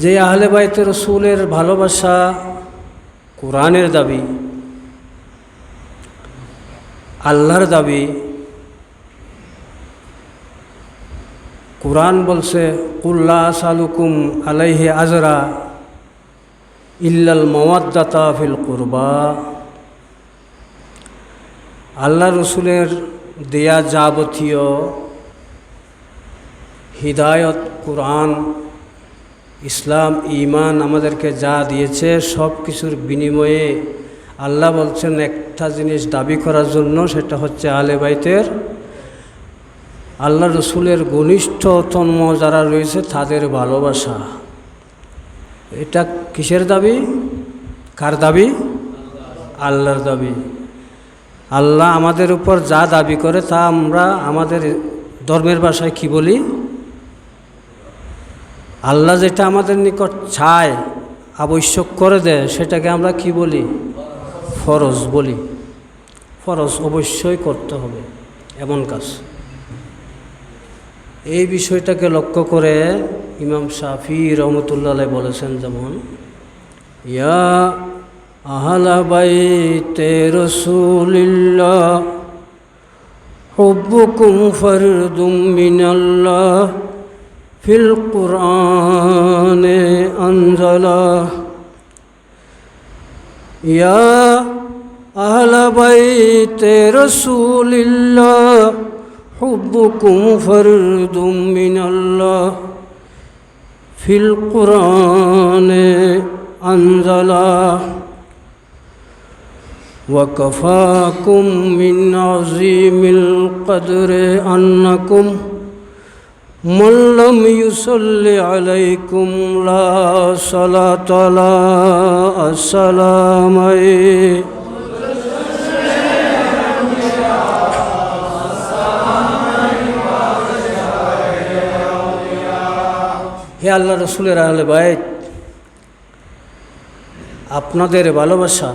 যে আহলে বাইতে রসুলের ভালোবাসা কোরআনের দাবি, আল্লাহর দাবি, কোরআন বলছে কুল্লা সালুকুম আলাইহে আজরা ইল্লাল মওয়াদ্দাতা ফিল কুরবা। আল্লাহ রসুলের দেয়া যাবতীয় হিদায়ত কোরআন ইসলাম ইমান আমাদেরকে যা দিয়েছে সব কিছুর বিনিময়ে আল্লাহ বলছেন একটা জিনিস দাবি করার জন্য, সেটা হচ্ছে আলে বাইতের। আল্লাহ রসুলের ঘনিষ্ঠ ঘনিষ্ঠতম যারা রয়েছে তাদের ভালোবাসা। এটা কিসের দাবি? কার দাবি? আল্লাহর দাবি। আল্লাহ আমাদের উপর যা দাবি করে তা আমরা আমাদের ধর্মের ভাষায় কি বলি? আল্লাহ যেটা আমাদের নিকট চায়, আবশ্যক করে দেয়, সেটাকে আমরা কি বলি? ফরজ বলি। ফরজ অবশ্যই করতে হবে, এমন কাজ। এই বিষয়টাকে লক্ষ্য করে ইমাম শাফি রহমতুল্লাহ বলেছেন যেমন, ইয়া আহলা বাইতে রসুলিল্লাহ, হুব্বুকুম ফরদুম মিনাল্লাহ। في القرآن أنزله يا أهل بيت رسول الله حبكم فرد من الله. في القرآن أنزله وكفاكم من عظيم القدر أنكم من لم يصل عليكم لا صلاة لا السلام عليكم হে আল্লাহ রসুলের আহলে বাইত আপনাদের ভালোবাসা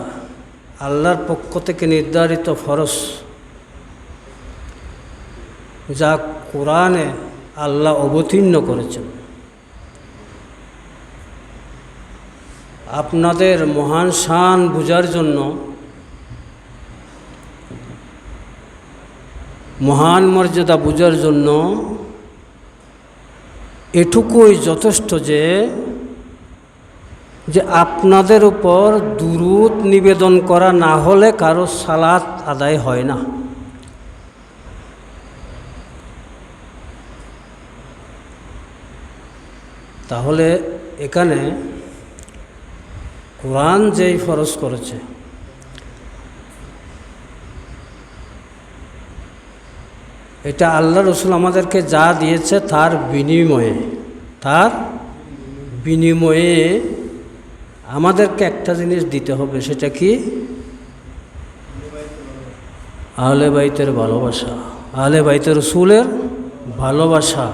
আল্লাহর পক্ষ থেকে নির্ধারিত ফরস যা কোরআনে আল্লাহ অবতীর্ণ করেছেন। আপনাদের মহান শান বুঝার জন্য মহান মর্যাদা বুঝার জন্য এটুকুই যথেষ্ট যে যে আপনাদের উপর দুরুদ নিবেদন করা না হলে কারও সালাত আদায় হয় না। তাহলে এখানে কোরআন যেই ফরজ করেছে, এটা আল্লাহ রসুল আমাদেরকে যা দিয়েছে তার বিনিময়ে তার বিনিময়ে আমাদেরকে একটা জিনিস দিতে হবে, সেটা কি? আহলে বাইতের ভালোবাসা, আহলে বাইতের রসুলের ভালোবাসা।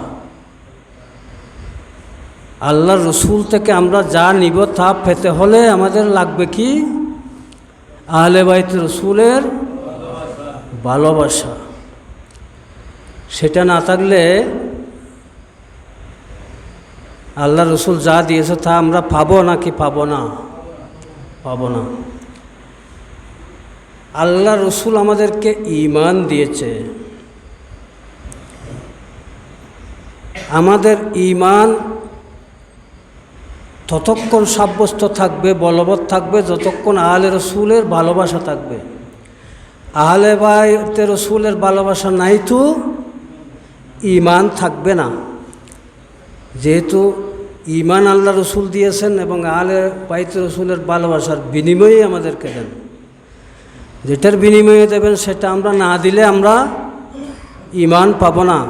আল্লাহ রসুল থেকে আমরা যা নিব তা পেতে হলে আমাদের লাগবে কি? আহলে বাইতের রসুলের ভালোবাসা। সেটা না থাকলে আল্লাহ রসুল যা দিয়েছে তা আমরা পাবো নাকি পাবো না? পাবো না। আল্লাহ রসুল আমাদেরকে ইমান দিয়েছে। আমাদের ইমান ততক্ষণ সাব্যস্ত থাকবে, বলবৎ থাকবে, যতক্ষণ আহলে রসুলের ভালোবাসা থাকবে। আহলে বাইতে রসুলের ভালোবাসা নাই তো ইমান থাকবে না। যেহেতু ইমান আল্লাহ রসুল দিয়েছেন এবং আলে বাইতে রসুলের ভালোবাসার বিনিময়ে আমাদেরকে দেন। যেটার বিনিময়ে দেবেন সেটা আমরা না দিলে আমরা ইমান পাব না।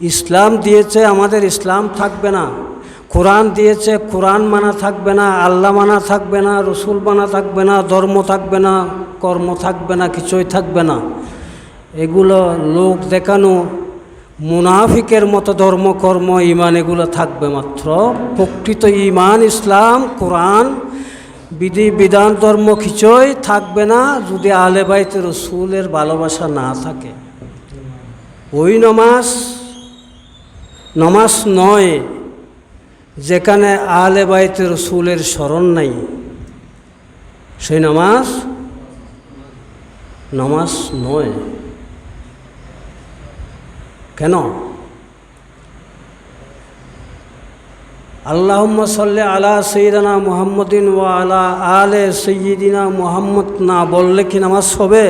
ইসলাম দিয়েছে, আমাদের ইসলাম থাকবে না। কোরআন দিয়েছে, কোরআন মানা থাকবে না, আল্লাহ মানা থাকবে না, রসুল মানা থাকবে না, ধর্ম থাকবে না, কর্ম থাকবে না, কিছুই থাকবে না। এগুলো লোক দেখানো মুনাফিকের মতো ধর্মকর্ম ইমান, এগুলো থাকবে মাত্র। প্রকৃত ইমান, ইসলাম, কোরআন, বিধি, বিধান, ধর্ম কিছুই থাকবে না যদি আলে বাইতে রসুলের ভালোবাসা না থাকে। ওই নমাজ নমাজ নয় যেখানে আহলে বাইতে রসুলের স্মরণ নাই, সেই নামাজ নামাজ নয়। কেন? আল্লাহম্মা সাল্লি আলা সঈদানা মুহাম্মদিন ও আলা আলে সৈয়দিনা মুহাম্মদ না বললে কি নামাজ হবে?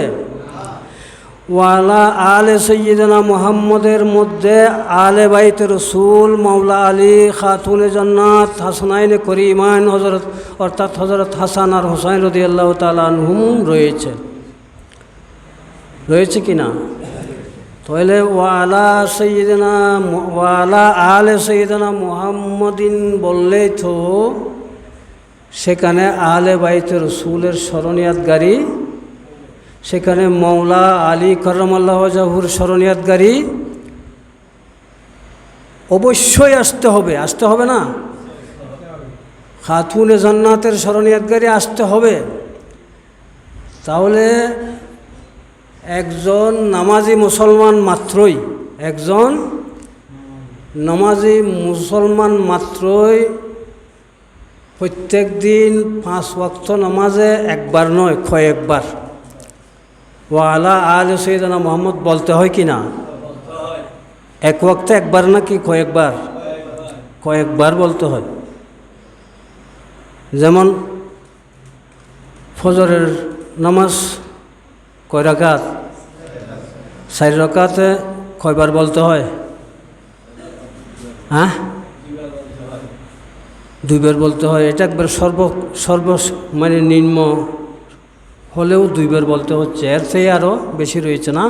ওয়ালা আলে সৈয়দনা মোহাম্মদের মধ্যে আলে বাইতে রসুল মাওলা আলী খাতুনে জন্নাত হাসনাইনে করিমান হজরত অর্থাৎ হজরত হাসান আর হোসাইন রদি আল্লাহ তালহুম রয়েছে। রয়েছে কি না? তাহলে ওয়ালা সৈয়দনা ওয়ালা আলে সৈয়দনা মুহাম্মদিন বললেই তো সেখানে আলে বাইতে রসুলের স্মরণিয়াতগারী সেখানে মৌলা আলী করমাল্লাহ জাহুর স্মরণিয়াতগারী অবশ্যই আসতে হবে। আসতে হবে না? খাতুনে জান্নাতের স্মরণিয়াতগারী আসতে হবে। তাহলে একজন নামাজি মুসলমান মাত্রই, একজন নামাজি মুসলমান মাত্রই প্রত্যেক দিন পাঁচ ওয়াক্ত নামাজে একবার নয়, কয়েকবার। ও আলা আল সৈদানা মোহাম্মদ বলতে হয় কি না? এক ওয়াক্তে একবার না কি কয়েকবার? কয়েকবার বলতে হয়। যেমন ফজরের নামাজ কয় রাকাত? চার রাকাতে কয়বার বলতে হয়? হ্যাঁ? দুইবার বলতে হয়। এটা একবার সর্ব সর্ব মানে নিম্ন হলেও দুইবার বলতে হচ্ছে এর থেকে আরও বেশি রয়েছে না।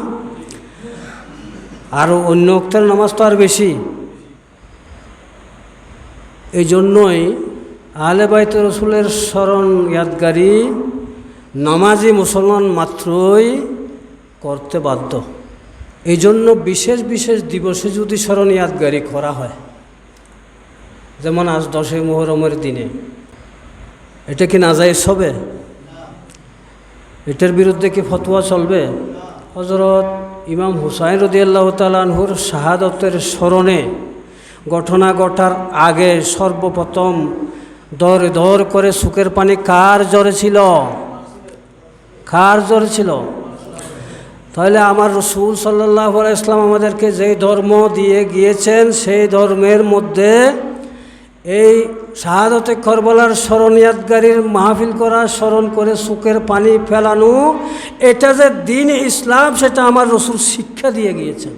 আরও অন্য অক্তের নামাজ তো আর বেশি। এই জন্যই আলে বাইতে রসুলের স্মরণ ইয়াদগারি নামাজি মুসলমান মাত্রই করতে বাধ্য। এই জন্য বিশেষ বিশেষ দিবসে যদি স্মরণ ইয়াদগারি করা হয়, যেমন আজ দশই মোহরমের দিনে, এটা কি নাজাইজ হবে? এটার বিরুদ্ধে কি ফতোয়া চলবে? হজরত ইমাম হুসাইন রদিয়াল্লাহ তালানহুর শাহাদতের স্মরণে ঘটনা ঘটার আগে সর্বপ্রথম দর দর করে সুখের পানি কার জ্বরে ছিল? কার জ্বরে ছিল? তাহলে আমার রসুল সাল্লাহ ইসলাম আমাদেরকে যেই ধর্ম দিয়ে গিয়েছেন, সেই ধর্মের মধ্যে এই শাহাদতে করবলার স্মরণিয়াতগারির মাহফিল করা স্মরণ করে সুখের পানি ফেলানো, এটা যে দিন ইসলাম, সেটা আমার রসুল শিক্ষা দিয়ে গিয়েছেন।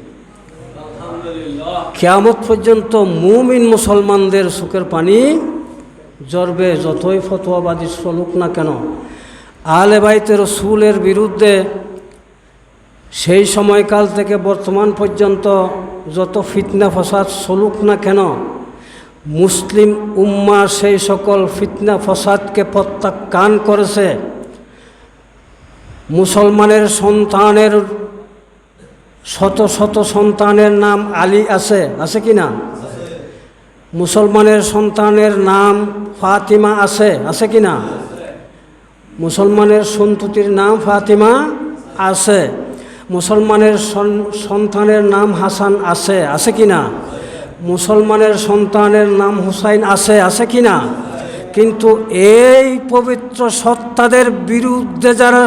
কেয়ামত পর্যন্ত মুমিন মুসলমানদের সুখের পানি জরবে যতই ফতোয়াবাদী চলুক না কেন। আলে বাইতে রসুলের বিরুদ্ধে সেই সময়কাল থেকে বর্তমান পর্যন্ত যত ফিতনা ফসাদ চলুক না কেন মুসলিম উম্মা সেই সকল ফিতনা ফসাদকে প্রত্যাখ্যান করেছে। মুসলমানের সন্তানের শত শত সন্তানের নাম আলী আছে আছে কি না? মুসলমানের সন্তানের নাম ফাতিমা আছে আছে কি না? মুসলমানের সন্ততির নাম ফাতিমা আছে। মুসলমানের সন্তানের নাম হাসান আছে আছে কি না? মুসলমানের সন্তানের নাম হুসাইন আছে আছে কি না? কিন্তু এই পবিত্র সত্তাদের বিরুদ্ধে যারা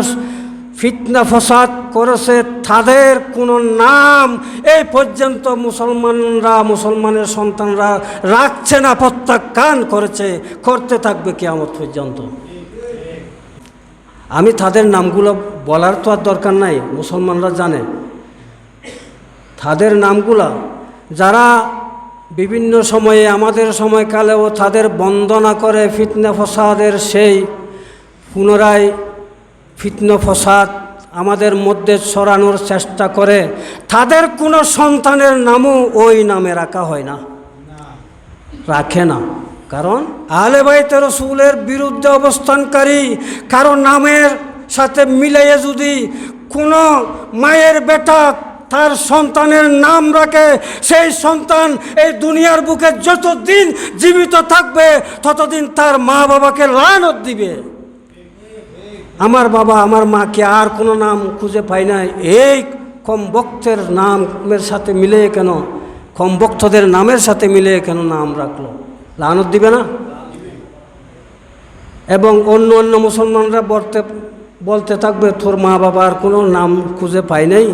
ফিতনা ফসাদ করেছে, তাদের কোনো নাম এই পর্যন্ত মুসলমানরা, মুসলমানের সন্তানরা রাখছে না, প্রত্যাখ্যান করেছে, করতে থাকবে কেয়ামত পর্যন্ত। আমি তাদের নামগুলো বলার তো আর দরকার নাই, মুসলমানরা জানে। তাদের নামগুলা যারা বিভিন্ন সময়ে আমাদের সময়কালেও তাদের বন্দনা করে ফিতনা ফসাদের সেই পুনরায় ফিতনা ফসাদ আমাদের মধ্যে ছড়ানোর চেষ্টা করে। তাদের কোনো সন্তানের নামও ওই নামে রাখা হয় না। রাখে না। কারণ আলে বাইতে রসুলের বিরুদ্ধে অবস্থানকারী, কারও নামের সাথে মিলিয়ে যদি কোনো মায়ের বেটা তার সন্তানের নাম রাখে। সেই সন্তান এই দুনিয়ার বুকে যতদিন জীবিত থাকবে, ততদিন তার মা বাবাকে লানত দিবে। আমার বাবা, আমার মাকে আর কোনো নাম খুঁজে পাই না এই কম বক্তের নামের সাথে মিলে কেন? কম বক্তদের নামের সাথে মিলে কেন নাম রাখল? লানত দিবে না? এবং অন্য অন্য মুসলমানরা বলতে বলতে থাকবে, তোর মা বাবার কোনো নাম খুঁজে পাই নাই?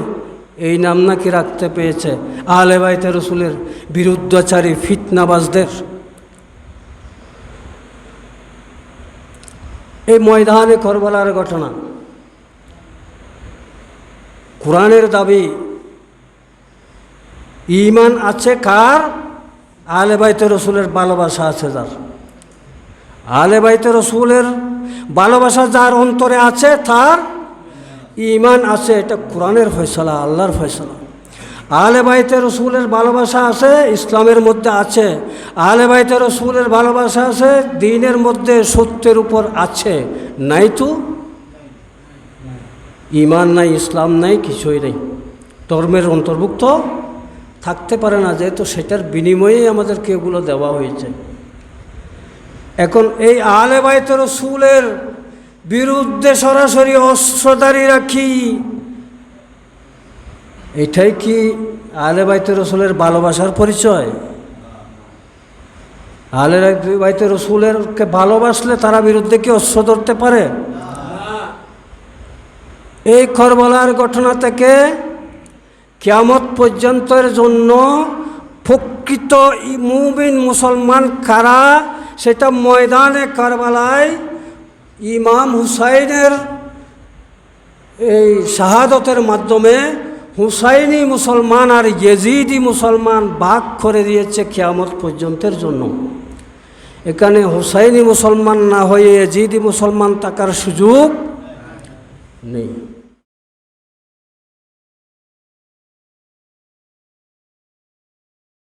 এই নাম নাকি রাখতে পেয়েছে আহলে বাইতে রসুলের বিরুদ্ধাচারী ফিতনাবাজদের। এই ময়দানে করবলার ঘটনা। কোরআনের দাবি ইমান আছে কার? আলে বাইতে রসুলের ভালোবাসা আছে যার। আলে বাইতে রসুলের ভালোবাসা যার অন্তরে আছে, তার ইমান আছে, এটা কোরআনের ফয়সলা, আল্লাহর ফয়সলা। আলে বাইতে রসুলের ভালোবাসা আছে, ইসলামের মধ্যে আছে। আলে বাইতে রসুলের ভালোবাসা আছে, দিনের মধ্যে সত্যের উপর আছে। নাই তো? ইমান নাই, ইসলাম নাই, কিছুই নেই। ধর্মের অন্তর্ভুক্ত। থাকতে পারে না, যেহেতু সেটার বিনিময়েই আমাদেরকে এগুলো দেওয়া হয়েছে। এখন এই আলে বাইতে রসুলের বিরুদ্ধে সরাসরি অস্ত্রধারী রাখি। এটাই কি আলে বাইতে রসুলের ভালোবাসার পরিচয়? আলে বাইতে রসুলেরকে ভালোবাসলে তারা বিরুদ্ধে কি অস্ত্র ধরতে পারে? এই করবলার ঘটনা থেকে কিয়ামত পর্যন্তের জন্য প্রকৃত মুমিন মুসলমান কারা সেটা ময়দানে কারবালায় ইমাম হুসাইনের এই শাহাদতের মাধ্যমে হুসাইনি মুসলমান আর ইয়েজিদি মুসলমান বাক করে দিয়েছে খেয়ামত পর্যন্তের জন্য। এখানে হুসাইনি মুসলমান না হয়ে ইয়েজিদি মুসলমান থাকার সুযোগ নেই।